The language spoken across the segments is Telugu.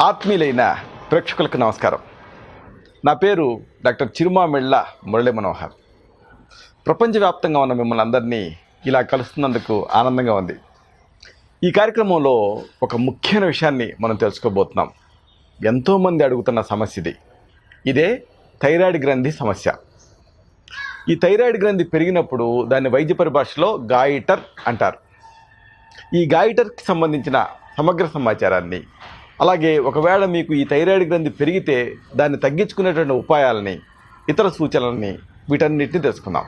ఆత్మీయులైన ప్రేక్షకులకు నమస్కారం. నా పేరు డాక్టర్ చిరుమామిళ్ళ మురళీ మనోహర్. ప్రపంచవ్యాప్తంగా ఉన్న మిమ్మల్ని అందరినీ ఇలా కలుస్తున్నందుకు ఆనందంగా ఉంది. ఈ కార్యక్రమంలో ఒక ముఖ్యమైన విషయాన్ని మనం తెలుసుకోబోతున్నాం. ఎంతోమంది అడుగుతున్న సమస్య ఇది. ఇదే థైరాయిడ్ గ్రంథి సమస్య. ఈ థైరాయిడ్ గ్రంథి పెరిగినప్పుడు దాన్ని వైద్య పరిభాషలో గాయిటర్ అంటారు. ఈ గాయిటర్కి సంబంధించిన సమగ్ర సమాచారాన్ని అలాగే ఒకవేళ మీకు ఈ థైరాయిడ్ గ్రంథి పెరిగితే దాన్ని తగ్గించుకునేటువంటి ఉపాయాలని ఇతర సూచనలని వీటన్నిటిని తెలుసుకుందాం.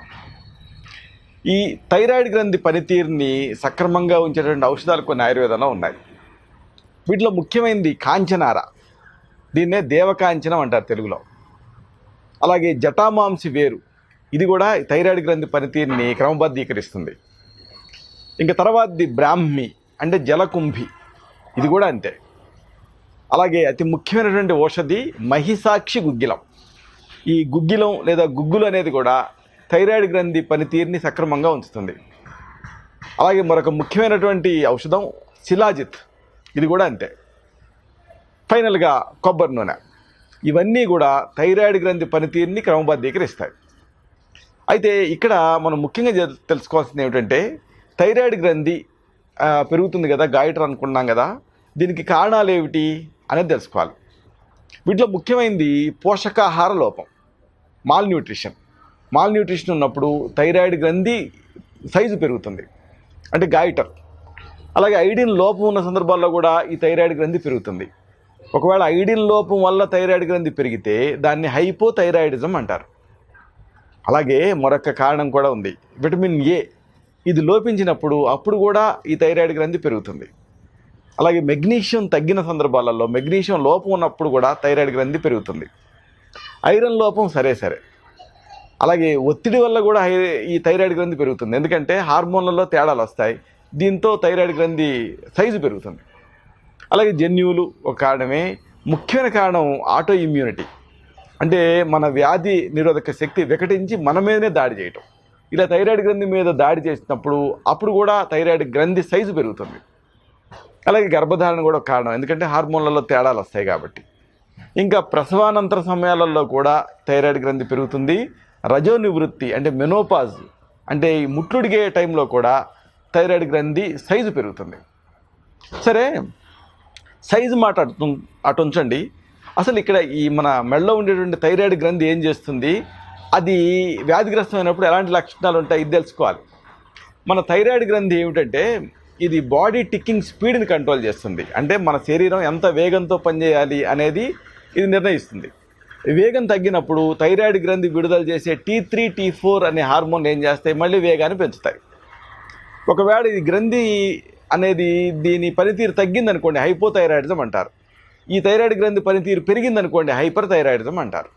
ఈ థైరాయిడ్ గ్రంథి పనితీరుని సక్రమంగా ఉంచేటువంటి ఔషధాలు కొన్ని ఆయుర్వేదంలో ఉన్నాయి. వీటిలో ముఖ్యమైనది కాంచనార. దీన్నే దేవకాంచనం అంటారు తెలుగులో. అలాగే జటామాంసి వేరు. ఇది కూడా థైరాయిడ్ గ్రంథి పనితీరుని క్రమబద్ధీకరిస్తుంది. ఇంకా తర్వాతది బ్రాహ్మి అంటే జలకుంభి. ఇది కూడా అంతే. అలాగే అతి ముఖ్యమైనటువంటి ఔషధి మహిసాక్షి గుగ్గిలం. ఈ గుగ్గిలం లేదా గుగ్గులు అనేది కూడా థైరాయిడ్ గ్రంథి పనితీరుని సక్రమంగా ఉంచుతుంది. అలాగే మరొక ముఖ్యమైనటువంటి ఔషధం శిలాజిత్. ఇది కూడా అంతే. ఫైనల్గా కొబ్బరి నూనె. ఇవన్నీ కూడా థైరాయిడ్ గ్రంథి పనితీరుని క్రమబద్ధీకరిస్తాయి. అయితే ఇక్కడ మనం ముఖ్యంగా తెలుసుకోవాల్సింది ఏమిటంటే థైరాయిడ్ గ్రంథి పెరుగుతుంది కదా గాయటర్ అనుకున్నాం కదా దీనికి కారణాలు ఏమిటి? అనేది తెలుసుకోవాలి. వీటిలో ముఖ్యమైనది పోషకాహార లోపం మాల్ న్యూట్రిషన్ మాల్ న్యూట్రిషన్ ఉన్నప్పుడు థైరాయిడ్ గ్రంథి సైజు పెరుగుతుంది. అంటే గాయిటర్. అలాగే ఐడిన్ లోపం ఉన్న సందర్భాల్లో కూడా ఈ థైరాయిడ్ గ్రంథి పెరుగుతుంది. ఒకవేళ ఐడిన్ లోపం వల్ల థైరాయిడ్ గ్రంథి పెరిగితే దాన్ని హైపోథైరాయిడిజం అంటారు. అలాగే మరొక కారణం కూడా ఉంది. విటమిన్ ఏ ఇది లోపించినప్పుడు అప్పుడు కూడా ఈ థైరాయిడ్ గ్రంథి పెరుగుతుంది. అలాగే మెగ్నీషియం తగ్గిన సందర్భాలలో మెగ్నీషియం లోపం ఉన్నప్పుడు కూడా థైరాయిడ్ గ్రంథి పెరుగుతుంది. ఐరన్ లోపం సరే సరే. అలాగే ఒత్తిడి వల్ల కూడా హై- ఈ థైరాయిడ్ గ్రంథి పెరుగుతుంది. ఎందుకంటే హార్మోన్లలో తేడాలు వస్తాయి. దీంతో థైరాయిడ్ గ్రంథి సైజు పెరుగుతుంది. అలాగే జన్యువులు ఒక కారణమే. ముఖ్యమైన కారణం ఆటో ఇమ్యూనిటీ. అంటే మన వ్యాధి నిరోధక శక్తి వికటించి మన మీదనే దాడి చేయటం. ఇలా థైరాయిడ్ గ్రంథి మీద దాడి చేసినప్పుడు అప్పుడు కూడా థైరాయిడ్ గ్రంథి సైజు పెరుగుతుంది. అలాగే గర్భధారణ కూడా ఒక కారణం. ఎందుకంటే హార్మోన్లలో తేడాలు వస్తాయి కాబట్టి. ఇంకా ప్రసవానంతర సమయాలలో కూడా థైరాయిడ్ గ్రంథి పెరుగుతుంది. రజో నివృత్తి అంటే మెనోపాజ్ అంటే ఈ ముట్లుడిగే టైంలో కూడా థైరాయిడ్ గ్రంథి సైజు పెరుగుతుంది. సరే సైజు మాట అటు అటు ఉంచండి. అసలు ఇక్కడ ఈ మన మెడలో ఉండేటువంటి థైరాయిడ్ గ్రంథి ఏం చేస్తుంది? అది వ్యాధిగ్రస్తమైనప్పుడు ఎలాంటి లక్షణాలు ఉంటాయి? ఇది తెలుసుకోవాలి. మన థైరాయిడ్ గ్రంథి ఏమిటంటే ఇది బాడీ టిక్కింగ్ స్పీడ్ని కంట్రోల్ చేస్తుంది. అంటే మన శరీరం ఎంత వేగంతో పనిచేయాలి అనేది ఇది నిర్ణయిస్తుంది. వేగం తగ్గినప్పుడు థైరాయిడ్ గ్రంథి విడుదల చేసే టీ త్రీ టీ ఫోర్ అనే హార్మోన్ ఏం చేస్తాయి? మళ్ళీ వేగాన్ని పెంచుతాయి. ఒకవేళ ఇది గ్రంథి అనేది దీని పనితీరు తగ్గిందనుకోండి హైపోథైరాయిడిజం అంటారు. ఈ థైరాయిడ్ గ్రంథి పనితీరు పెరిగిందనుకోండి హైపర్ థైరాయిడిజం అంటారు.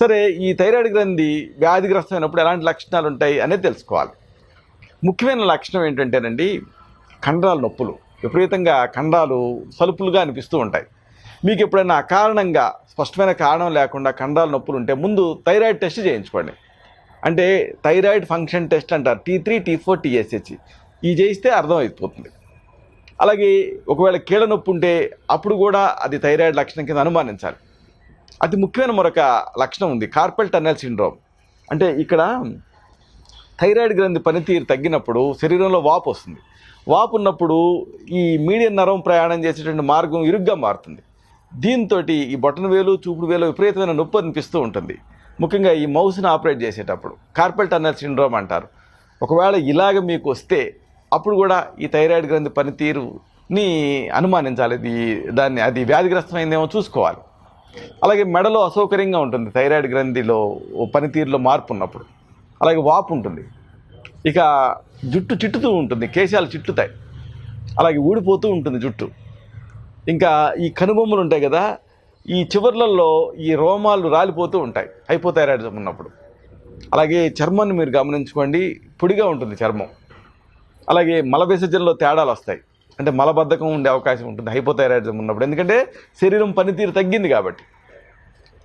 సరే ఈ థైరాయిడ్ గ్రంథి వ్యాధిగ్రస్తమైనప్పుడు ఎలాంటి లక్షణాలు ఉంటాయి అనేది తెలుసుకోవాలి. ముఖ్యమైన లక్షణం ఏంటంటేనండి కండరాల నొప్పులు. విపరీతంగా కండరాలు సలుపులుగా అనిపిస్తూ ఉంటాయి. మీకు ఎప్పుడైనా అకారణంగా స్పష్టమైన కారణం లేకుండా కండరాల నొప్పులు ఉంటే ముందు థైరాయిడ్ టెస్ట్ చేయించుకోండి. అంటే థైరాయిడ్ ఫంక్షన్ టెస్ట్ అంటారు T three T four TSH ఈ చేయిస్తే అర్థమైపోతుంది. అలాగే ఒకవేళ కీళ్ళ నొప్పి ఉంటే అప్పుడు కూడా అది థైరాయిడ్ లక్షణం కింద అనుమానించాలి. అతి ముఖ్యమైన మరొక లక్షణం ఉంది కార్పెల్ టన్నెల్ సిండ్రోమ్. అంటే ఇక్కడ థైరాయిడ్ గ్రంథి పనితీరు తగ్గినప్పుడు శరీరంలో వాపు వస్తుంది. వాపు ఉన్నప్పుడు ఈ మీడియం నరం ప్రయాణం చేసేటువంటి మార్గం ఇరుగ్గా మారుతుంది. దీంతో ఈ బొటన వేలు చూపుడు వేలు విపరీతమైన నొప్పి అనిపిస్తూ ఉంటుంది. ముఖ్యంగా ఈ మౌస్ని ఆపరేట్ చేసేటప్పుడు కార్పెల్ టన్నెల్ సిండ్రోమ్ అంటారు. ఒకవేళ ఇలాగ మీకు వస్తే అప్పుడు కూడా ఈ థైరాయిడ్ గ్రంథి పనితీరుని అనుమానించాలి. ఇది దాన్ని అది వ్యాధిగ్రస్తమైందేమో చూసుకోవాలి. అలాగే మెడలో అసౌకర్యంగా ఉంటుంది థైరాయిడ్ గ్రంథిలో ఓ పనితీరులో మార్పు ఉన్నప్పుడు అలాగే వాపు ఉంటుంది. ఇక జుట్టు చిట్టుతూ ఉంటుంది కేశాలు చిట్టుతాయి. అలాగే ఊడిపోతూ ఉంటుంది జుట్టు. ఇంకా ఈ కనుబొమ్మలు ఉంటాయి కదా ఈ చివర్లలో ఈ రోమాలు రాలిపోతూ ఉంటాయి హైపోథైరాయిడిజం ఉన్నప్పుడు. అలాగే చర్మాన్ని మీరు గమనించుకోండి పొడిగా ఉంటుంది చర్మం. అలాగే మల విసర్జనలో తేడాలు వస్తాయి. అంటే మలబద్ధకం ఉండే అవకాశం ఉంటుంది హైపోథైరాయిడిజం ఉన్నప్పుడు. ఎందుకంటే శరీరం పనితీరు తగ్గింది కాబట్టి.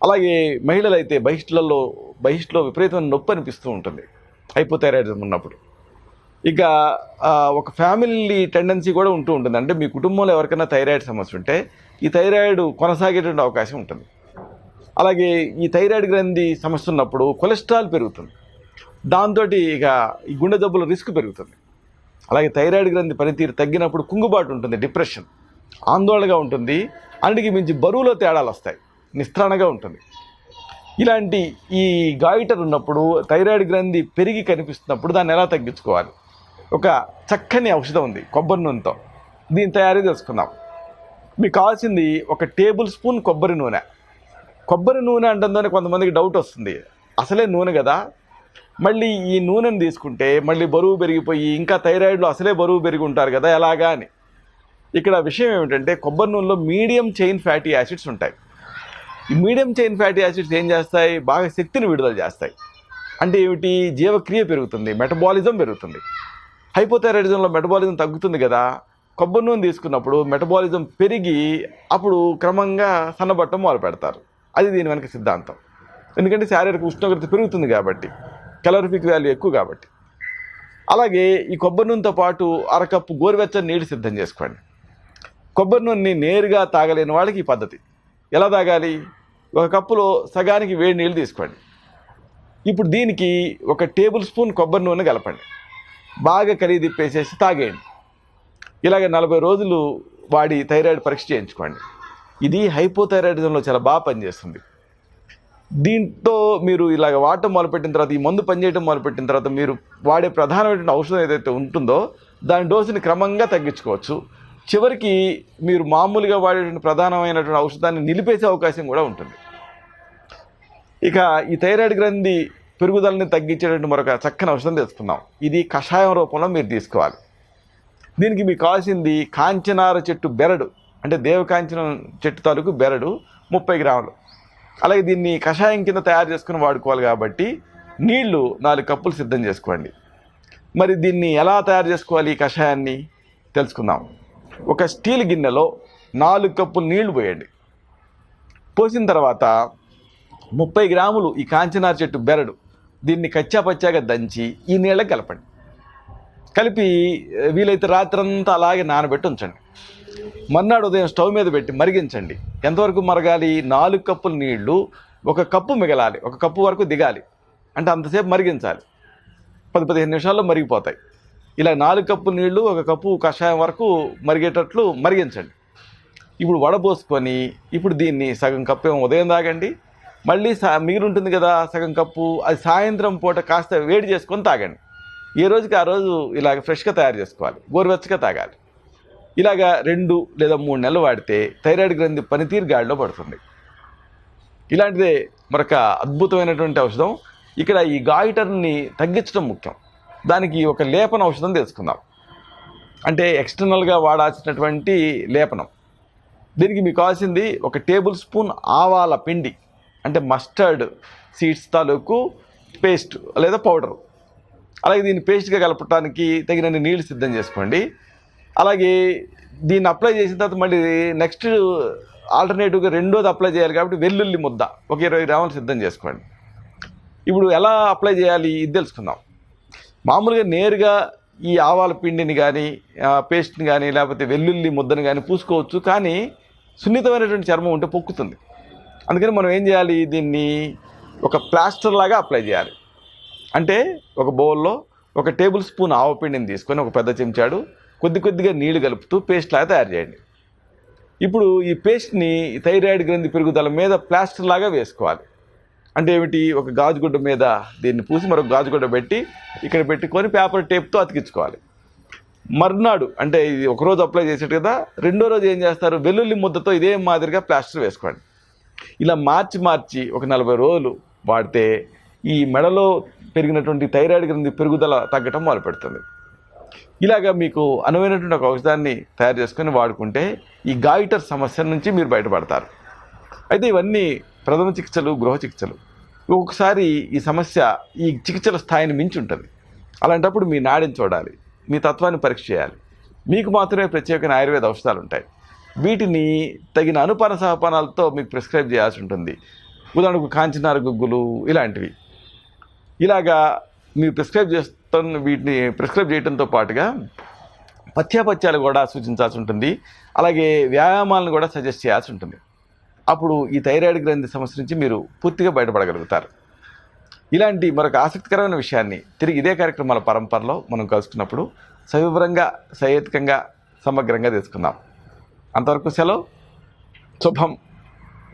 అలాగే మహిళలు అయితే బహిష్టులలో బహిష్టులో విపరీతమైన నొప్పి అనిపిస్తూ ఉంటుంది హైపోథైరాయిడిజం ఉన్నప్పుడు. ఇక ఒక ఫ్యామిలీ టెండెన్సీ కూడా ఉంటూ ఉంటుంది. అంటే మీ కుటుంబంలో ఎవరికైనా థైరాయిడ్ సమస్య ఉంటే ఈ థైరాయిడ్ కొనసాగేటువంటి అవకాశం ఉంటుంది. అలాగే ఈ థైరాయిడ్ గ్రంథి సమస్య ఉన్నప్పుడు కొలెస్ట్రాల్ పెరుగుతుంది. దాంతో ఇక ఈ గుండె జబ్బుల రిస్క్ పెరుగుతుంది. అలాగే థైరాయిడ్ గ్రంథి పనితీరు తగ్గినప్పుడు కుంగుబాటు ఉంటుంది డిప్రెషన్ ఆందోళనగా ఉంటుంది. అందుకే మించి బరువులో తేడాలు వస్తాయి. నిస్త్రాణగా ఉంటుంది. ఇలాంటి ఈ గాయిటర్ ఉన్నప్పుడు థైరాయిడ్ గ్రంథి పెరిగి కనిపిస్తున్నప్పుడు దాన్ని ఎలా తగ్గించుకోవాలి? ఒక చక్కని ఔషధం ఉంది కొబ్బరి నూనెతో. దీని తయారీ తెలుసుకుందాం. మీకు కావాల్సింది ఒక టేబుల్ స్పూన్ కొబ్బరి నూనె. కొబ్బరి నూనె అంటుందని కొంతమందికి డౌట్ వస్తుంది. అసలే నూనె కదా? మళ్ళీ ఈ నూనెను తీసుకుంటే మళ్ళీ బరువు పెరిగిపోయి ఇంకా థైరాయిడ్లో అసలే బరువు పెరిగి ఉంటారు కదా ఎలాగా అని. ఇక్కడ విషయం ఏమిటంటే కొబ్బరి నూనెలో మీడియం చైన్ ఫ్యాటీ యాసిడ్స్ ఉంటాయి. ఈ మీడియం చైన్ ఫ్యాటీ యాసిడ్స్ ఏం చేస్తాయి? బాగా శక్తిని విడుదల చేస్తాయి. అంటే ఏమిటి? జీవక్రియ పెరుగుతుంది మెటబాలిజం పెరుగుతుంది. హైపోథైరాయిడిజంలో మెటబాలిజం తగ్గుతుంది కదా. కొబ్బరి నూనె తీసుకున్నప్పుడు మెటబాలిజం పెరిగి అప్పుడు క్రమంగా సన్నబట్టం మొదలు పెడతారు. అది దీని వెనక సిద్ధాంతం. ఎందుకంటే శారీరక ఉష్ణోగ్రత పెరుగుతుంది కాబట్టి కెలరిఫిక్ వాల్యూ ఎక్కువ కాబట్టి. అలాగే ఈ కొబ్బరి నూనెతో పాటు అరకప్పు గోరువెచ్చని నీళ్ళు సిద్ధం చేసుకోండి. కొబ్బరి నూనెని నేరుగా తాగలేని వాళ్ళకి ఈ పద్ధతి. ఎలా తాగాలి? ఒక కప్పులో సగానికి వేడి నీళ్ళు తీసుకోండి. ఇప్పుడు దీనికి ఒక టేబుల్ స్పూన్ కొబ్బరి నూనె కలపండి. బాగా కలిగి తిప్పేసేసి తాగేయండి. ఇలాగ నలభై రోజులు వాడి థైరాయిడ్ పరీక్ష చేయించుకోండి. ఇది హైపోథైరాయిడిజంలో చాలా బాగా పనిచేస్తుంది. దీంతో మీరు ఇలాగ వాడటం మొదలుపెట్టిన తర్వాత ఈ మందు పనిచేయడం మొదలుపెట్టిన తర్వాత మీరు వాడే ప్రధానమైన ఔషధం ఏదైతే ఉంటుందో దాని డోసుని క్రమంగా తగ్గించుకోవచ్చు. చివరికి మీరు మామూలుగా వాడేటువంటి ప్రధానమైనటువంటి ఔషధాన్ని నిలిపేసే అవకాశం కూడా ఉంటుంది. ఇక ఈ థైరాయిడ్ గ్రంథి పెరుగుదలని తగ్గించేటువంటి మరొక చక్కని ఔషధం తెలుసుకుందాం ఇది కషాయం రూపంలో మీరు తీసుకోవాలి. దీనికి మీకు కావాల్సింది కాంచనార చెట్టు బెరడు అంటే దేవకాంచనం చెట్టు తాలూకు బెరడు ముప్పై గ్రాములు. అలాగే దీన్ని కషాయం కింద తయారు చేసుకుని వాడుకోవాలి కాబట్టి నీళ్ళు నాలుగు కప్పులు సిద్ధం చేసుకోండి. మరి దీన్ని ఎలా తయారు చేసుకోవాలి ఈ కషాయాన్ని? తెలుసుకుందాం. ఒక స్టీల్ గిన్నెలో నాలుగు కప్పులు నీళ్ళు పోయండి. పోసిన తర్వాత ముప్పై గ్రాములు ఈ కాంచనార చెట్టు బెరడు దీన్ని కచ్చాపచ్చాగా దంచి ఈ నీళ్ళకి కలపండి. కలిపి వీలైతే రాత్రంతా అలాగే నానబెట్టి ఉంచండి. మర్నాడు ఉదయం స్టవ్ మీద పెట్టి మరిగించండి. ఎంతవరకు మరగాలి? నాలుగు కప్పుల నీళ్ళు ఒక కప్పు మిగలాలి ఒక కప్పు వరకు దిగాలి. అంటే అంతసేపు మరిగించాలి. పది పదిహేను నిమిషాల్లో మరిగిపోతాయి. ఇలా నాలుగు కప్పు నీళ్ళు ఒక కప్పు కషాయం వరకు మరిగేటట్లు మరిగించండి. ఇప్పుడు వడబోసుకొని ఇప్పుడు దీన్ని సగం కప్పు ఏమో ఉదయం తాగండి. మళ్ళీ సా మిగిలి ఉంటుంది కదా సగం కప్పు అది సాయంత్రం పూట కాస్త వేడి చేసుకొని తాగండి. ఏ రోజుకి ఆ రోజు ఇలాగ ఫ్రెష్గా తయారు చేసుకోవాలి గోరువెచ్చగా తాగాలి. ఇలాగా రెండు లేదా మూడు నెలలు వాడితే థైరాయిడ్ గ్రంథి పనితీరు గాడిలో పడుతుంది. ఇలాంటిదే మరొక అద్భుతమైనటువంటి ఔషధం. ఇక్కడ ఈ గాయిటర్ని తగ్గించడం ముఖ్యం. దానికి ఒక లేపన ఔషధం తెలుసుకుందాం అంటే ఎక్స్టర్నల్గా వాడాల్సినటువంటి లేపనం. దీనికి మీకు కావాల్సింది ఒక టేబుల్ స్పూన్ ఆవాల పిండి అంటే మస్టర్డ్ సీడ్స్ తాలూకు పేస్ట్ లేదా పౌడర్ అలాగే దీన్ని పేస్ట్గా కలపడానికి తగినన్ని నీళ్ళు సిద్ధం చేసుకోండి. అలాగే దీన్ని అప్లై చేసిన తర్వాత మళ్ళీ నెక్స్ట్ ఆల్టర్నేటివ్గా రెండోది అప్లై చేయాలి కాబట్టి వెల్లుల్లి ముద్ద ఒక ఇరవై గ్రాములు సిద్ధం చేసుకోండి. ఇప్పుడు ఎలా అప్లై చేయాలి ఇది తెలుసుకుందాం. మామూలుగా నేరుగా ఈ ఆవాల పిండిని కానీ పేస్ట్ని కానీ లేకపోతే వెల్లుల్లి ముద్దను కానీ పూసుకోవచ్చు. కానీ సున్నితమైనటువంటి చర్మం ఉంటే పొక్కుతుంది. అందుకని మనం ఏం చేయాలి? దీన్ని ఒక ప్లాస్టర్ లాగా అప్లై చేయాలి. అంటే ఒక బౌల్లో ఒక టేబుల్ స్పూన్ ఆవపిండిని తీసుకొని ఒక పెద్ద చెంచాడు కొద్ది కొద్దిగా నీళ్ళు కలుపుతూ పేస్ట్ లాగా తయారు చేయండి. ఇప్పుడు ఈ పేస్ట్ని థైరాయిడ్ గ్రంథి పెరుగుదల మీద ప్లాస్టర్ లాగా వేసుకోవాలి. అంటే ఏమిటి? ఒక గాజుగుడ్డ మీద దీన్ని పూసి మరొక గాజుగుడ్డ పెట్టి ఇక్కడ పెట్టుకొని పేపర్ టేప్తో అతికించుకోవాలి. మర్నాడు అంటే ఇది ఒక రోజు అప్లై చేసేట్టు కదా రెండో రోజు ఏం చేస్తారు? వెల్లుల్లి ముద్దతో ఇదే మాదిరిగా ప్లాస్టర్ వేసుకోండి. ఇలా మార్చి మార్చి ఒక నలభై రోజులు వాడితే ఈ మెడలో పెరిగినటువంటి థైరాయిడ్ గ్రంథి పెరుగుదల తగ్గటం మొదలు పెడుతుంది. ఇలాగా మీకు అనువైనటువంటి ఒక ఔషధాన్ని తయారు చేసుకొని వాడుకుంటే ఈ గాయిటర్ సమస్య నుంచి మీరు బయటపడతారు. అయితే ఇవన్నీ ప్రథమ చికిత్సలు గృహ చికిత్సలు. ఒక్కొక్కసారి ఈ సమస్య ఈ చికిత్సల స్థాయిని మించి ఉంటుంది అలాంటప్పుడు మీ నాడిని చూడాలి. మీ తత్వాన్ని పరీక్ష చేయాలి. మీకు మాత్రమే ప్రత్యేకమైన ఆయుర్వేద ఔషధాలు ఉంటాయి వీటిని తగిన అనుపాన సహపానాలతో మీకు ప్రిస్క్రైబ్ చేయాల్సి ఉంటుంది. ఉదాహరణకు కాంచనార గుగ్గులు ఇలాంటివి. ఇలాగా మీరు ప్రిస్క్రైబ్ చేస్తున్న వీటిని ప్రిస్క్రైబ్ చేయడంతో పాటుగా పథ్యాపత్యాలు కూడా సూచించాల్సి ఉంటుంది. అలాగే వ్యాయామాలను కూడా సజెస్ట్ చేయాల్సి ఉంటుంది. అప్పుడు ఈ థైరాయిడ్ గ్రంథి సమస్య నుంచి మీరు పూర్తిగా బయటపడగలుగుతారు. ఇలాంటి మరొక ఆసక్తికరమైన విషయాన్ని తిరిగి ఇదే కార్యక్రమాల పరంపరలో మనం కలుసుకున్నప్పుడు సవివరంగా సహేతుకంగా సమగ్రంగా తెలుసుకుందాం అంతవరకు సెలవు. శుభం.